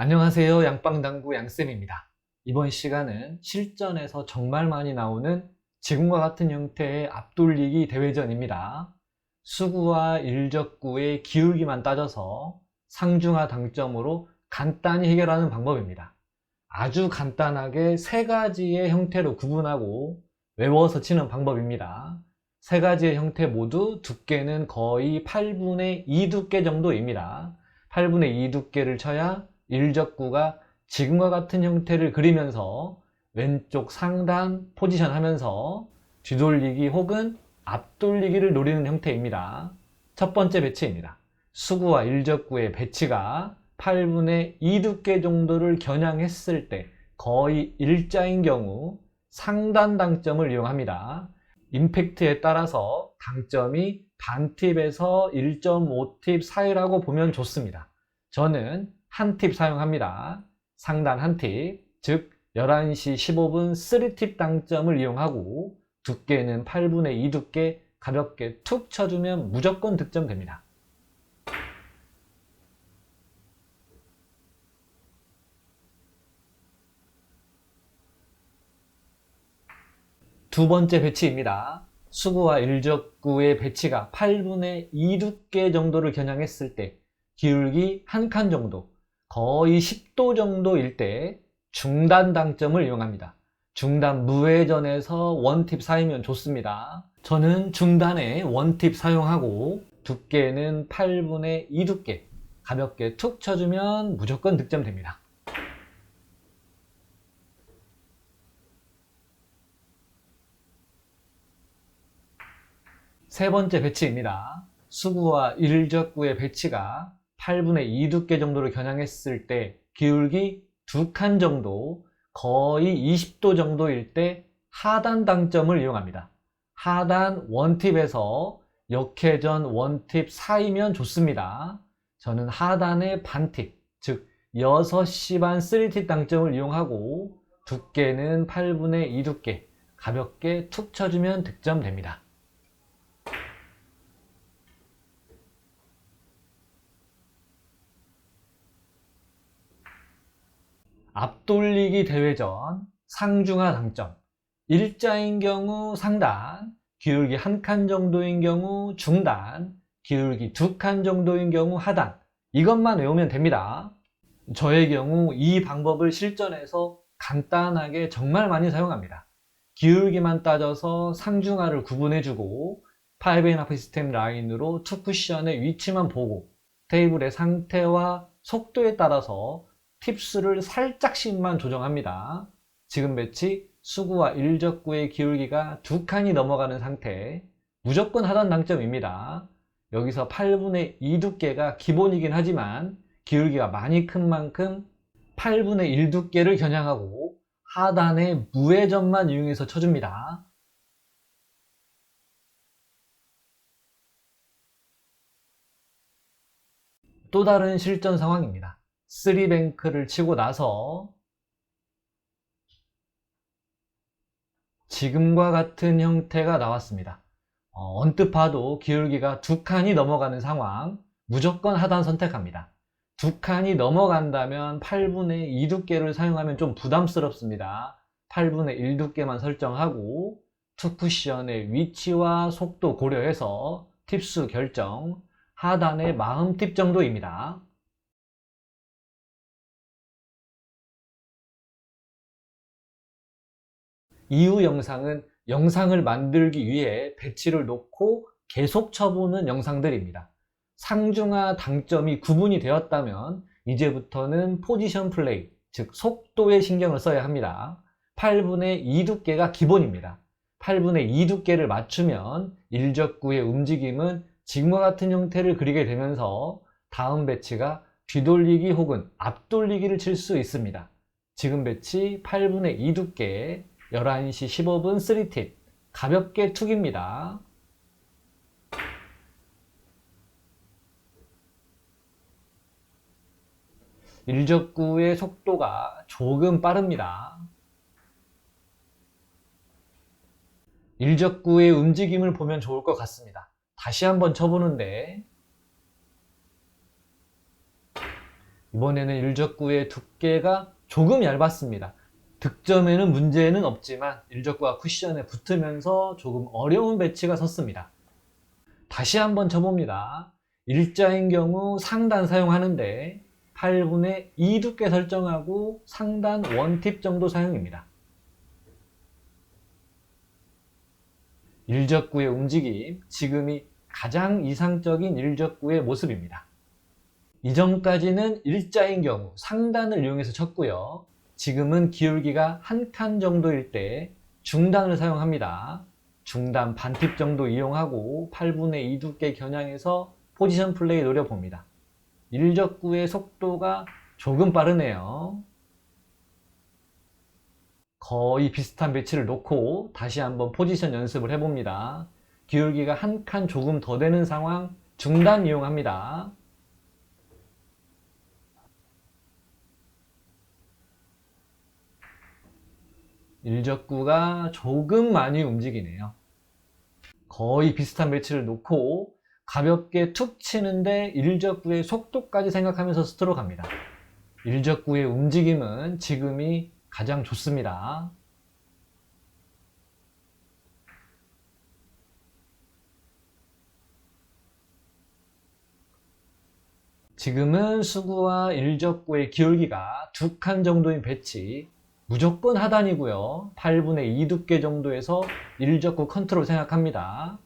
안녕하세요. 양빵당구 양쌤입니다. 이번 시간은 실전에서 정말 많이 나오는 지금과 같은 형태의 앞돌리기 대회전입니다. 수구와 일적구의 기울기만 따져서 상중하 당점으로 간단히 해결하는 방법입니다. 아주 간단하게 세 가지의 형태로 구분하고 외워서 치는 방법입니다. 세 가지의 형태 모두 두께는 거의 8분의 2 두께 정도입니다. 8분의 2 두께를 쳐야 일적구가 지금과 같은 형태를 그리면서 왼쪽 상단 포지션 하면서 뒤돌리기 혹은 앞돌리기를 노리는 형태입니다. 첫 번째 배치입니다. 수구와 일적구의 배치가 8분의 2 두께 정도를 겨냥했을 때 거의 일자인 경우 상단 당점을 이용합니다. 임팩트에 따라서 당점이 반팁에서 1.5팁 사이라고 보면 좋습니다. 저는 한 팁 사용합니다. 상단 한 팁, 즉 11시 15분 3팁 당점을 이용하고 두께는 8분의 2 두께 가볍게 툭 쳐주면 무조건 득점됩니다. 두 번째 배치입니다. 수구와 일적구의 배치가 8분의 2 두께 정도를 겨냥했을 때 기울기 한 칸 정도, 거의 10도 정도일 때 중단 당점을 이용합니다. 중단 무회전에서 원팁 사이면 좋습니다. 저는 중단에 원팁 사용하고 두께는 8분의 2 두께 가볍게 툭 쳐주면 무조건 득점됩니다. 세 번째 배치입니다. 수구와 일적구의 배치가 8분의 2 두께 정도를 겨냥했을 때 기울기 두 칸 정도 거의 20도 정도일 때 하단 당점을 이용합니다. 하단 원팁에서 역회전 원팁 사이면 좋습니다. 저는 하단의 반팁, 즉 6시 반 3팁 당점을 이용하고 두께는 8분의 2 두께 가볍게 툭 쳐주면 득점됩니다. 앞돌리기 대회전 상중하 당점. 일자인 경우 상단 기울기 한 칸 정도인 경우 중단 기울기 두 칸 정도인 경우 하단. 이것만 외우면 됩니다. 저의 경우 이 방법을 실전에서 간단하게 정말 많이 사용합니다. 기울기만 따져서 상중하를 구분해주고 5&하프 시스템 라인으로 투 쿠션의 위치만 보고 테이블의 상태와 속도에 따라서 팁수를 살짝씩만 조정합니다. 지금 배치 수구와 일적구의 기울기가 두 칸이 넘어가는 상태 무조건 하단 당점입니다. 여기서 8분의 2 두께가 기본이긴 하지만 기울기가 많이 큰 만큼 8분의 1 두께를 겨냥하고 하단에 무회전만 이용해서 쳐줍니다. 또 다른 실전 상황입니다. 3뱅크를 치고 나서 지금과 같은 형태가 나왔습니다. 어, 언뜻 봐도 기울기가 두 칸이 넘어가는 상황 무조건 하단 선택합니다. 두 칸이 넘어간다면 8분의 2 두께를 사용하면 좀 부담스럽습니다. 8분의 1 두께만 설정하고 투 쿠션의 위치와 속도 고려해서 팁수 결정 하단의 마음 팁 정도입니다. 이후 영상은 영상을 만들기 위해 배치를 놓고 계속 쳐보는 영상들입니다. 상중하 당점이 구분이 되었다면 이제부터는 포지션 플레이, 즉 속도에 신경을 써야 합니다. 8분의 2 두께가 기본입니다. 8분의 2 두께를 맞추면 일적구의 움직임은 지금과 같은 형태를 그리게 되면서 다음 배치가 뒤돌리기 혹은 앞돌리기를 칠 수 있습니다. 지금 배치 8분의 2 두께 11시 15분 3팁 가볍게 툭입니다. 일적구의 속도가 조금 빠릅니다. 일적구의 움직임을 보면 좋을 것 같습니다. 다시 한번 쳐보는데 이번에는 일적구의 두께가 조금 얇았습니다. 득점에는 문제는 없지만 일적구가 쿠션에 붙으면서 조금 어려운 배치가 섰습니다. 다시 한번 쳐봅니다. 일자인 경우 상단 사용하는데 8분의 2 두께 설정하고 상단 원팁 정도 사용입니다. 일적구의 움직임, 지금이 가장 이상적인 일적구의 모습입니다. 이전까지는 일자인 경우 상단을 이용해서 쳤고요. 지금은 기울기가 한 칸 정도일 때 중단을 사용합니다. 중단 반팁 정도 이용하고 8분의 2 두께 겨냥해서 포지션 플레이 노려봅니다. 일적구의 속도가 조금 빠르네요. 거의 비슷한 배치를 놓고 다시 한번 포지션 연습을 해봅니다. 기울기가 한 칸 조금 더 되는 상황 중단 이용합니다. 일적구가 조금 많이 움직이네요. 거의 비슷한 배치를 놓고 가볍게 툭 치는데 일적구의 속도까지 생각하면서 스트로 갑니다. 일적구의 움직임은 지금이 가장 좋습니다. 지금은 수구와 일적구의 기울기가 두 칸 정도인 배치 무조건 하단이고요. 8분의 2 두께 정도에서 일적구 컨트롤 생각합니다.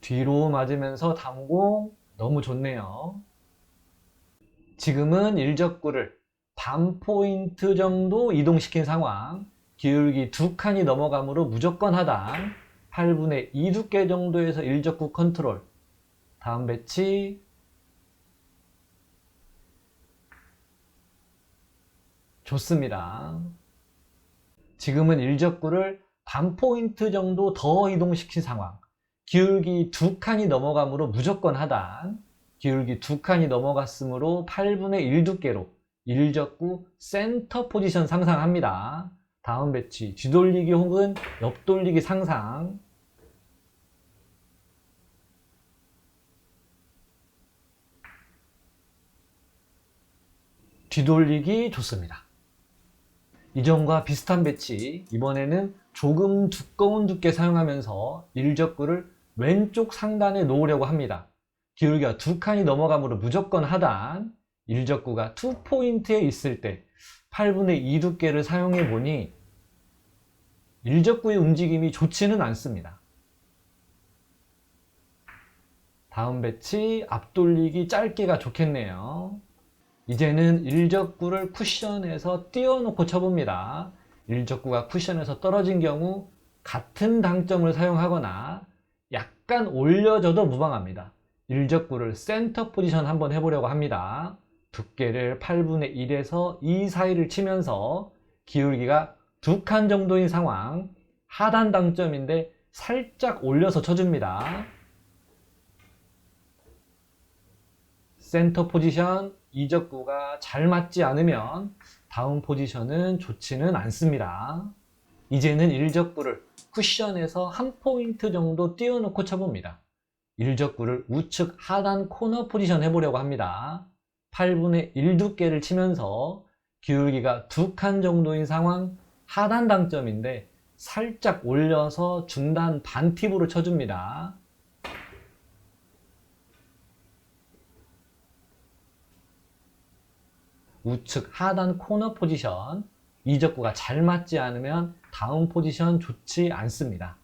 뒤로 맞으면서 담고 너무 좋네요. 지금은 일적구를 반 포인트 정도 이동시킨 상황 기울기 두 칸이 넘어가므로 무조건 하단 8분의 2 두께 정도에서 일적구 컨트롤 다음 배치 좋습니다. 지금은 일적구를 반 포인트 정도 더 이동시킨 상황 기울기 두 칸이 넘어가므로 무조건 하단 기울기 두 칸이 넘어갔으므로 8분의 1 두께로 일적구 센터 포지션 상상합니다. 다음 배치 뒤돌리기 혹은 옆돌리기 상상 뒤돌리기 좋습니다. 이전과 비슷한 배치 이번에는 조금 두꺼운 두께 사용하면서 일적구를 왼쪽 상단에 놓으려고 합니다. 기울기가 두 칸이 넘어가므로 무조건 하단 일적구가 2포인트에 있을 때 8분의 2 두께를 사용해 보니 일적구의 움직임이 좋지는 않습니다. 다음 배치 앞돌리기 짧게가 좋겠네요. 이제는 일적구를 쿠션에서 띄워놓고 쳐봅니다. 일적구가 쿠션에서 떨어진 경우 같은 당점을 사용하거나 약간 올려줘도 무방합니다. 일적구를 센터 포지션 한번 해보려고 합니다. 두께를 8분의 1에서 2 사이를 치면서 기울기가 두 칸 정도인 상황 하단 당점인데 살짝 올려서 쳐줍니다. 센터 포지션 이적구가 잘 맞지 않으면 다음 포지션은 좋지는 않습니다. 이제는 일적구를 쿠션에서 한 포인트 정도 띄워놓고 쳐봅니다. 일적구를 우측 하단 코너 포지션 해보려고 합니다. 8분의 1 두께를 치면서 기울기가 두 칸 정도인 상황 하단 당점인데 살짝 올려서 중단 반팁으로 쳐줍니다. 우측 하단 코너 포지션 이적구가 잘 맞지 않으면 다음 포지션 좋지 않습니다.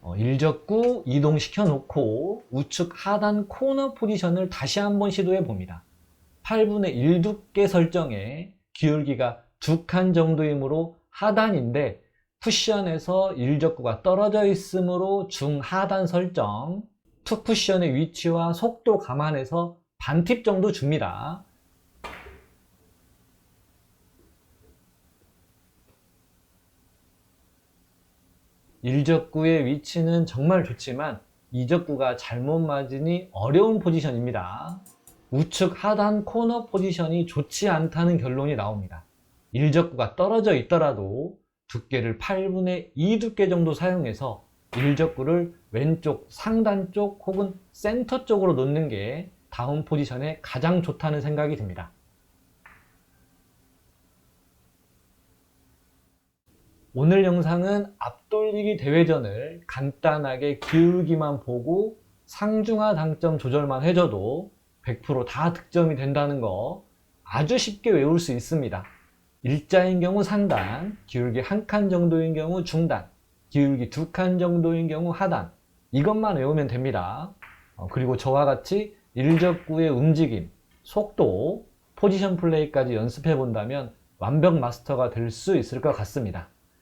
어, 일적구 이동시켜 놓고 우측 하단 코너 포지션을 다시 한번 시도해 봅니다. 8분의 1 두께 설정에 기울기가 두 칸 정도이므로 하단인데 쿠션에서 일적구가 떨어져 있으므로 중하단 설정 투 쿠션의 위치와 속도 감안해서 반팁 정도 줍니다. 일적구의 위치는 정말 좋지만 이적구가 잘못 맞으니 어려운 포지션입니다. 우측 하단 코너 포지션이 좋지 않다는 결론이 나옵니다. 일적구가 떨어져 있더라도 두께를 8분의 2 두께 정도 사용해서 일적구를 왼쪽 상단 쪽 혹은 센터 쪽으로 놓는 게 다운 포지션에 가장 좋다는 생각이 듭니다. 오늘 영상은 앞돌리기 대회전을 간단하게 기울기만 보고 상중하 당점 조절만 해줘도 100%다 득점이 된다는 거 아주 쉽게 외울 수 있습니다. 일자인 경우 상단, 기울기 한 칸 정도인 경우 중단, 기울기 두 칸 정도인 경우 하단 이것만 외우면 됩니다. 어, 그리고 저와 같이 일적구의 움직임, 속도, 포지션 플레이까지 연습해 본다면 완벽 마스터가 될 수 있을 것 같습니다.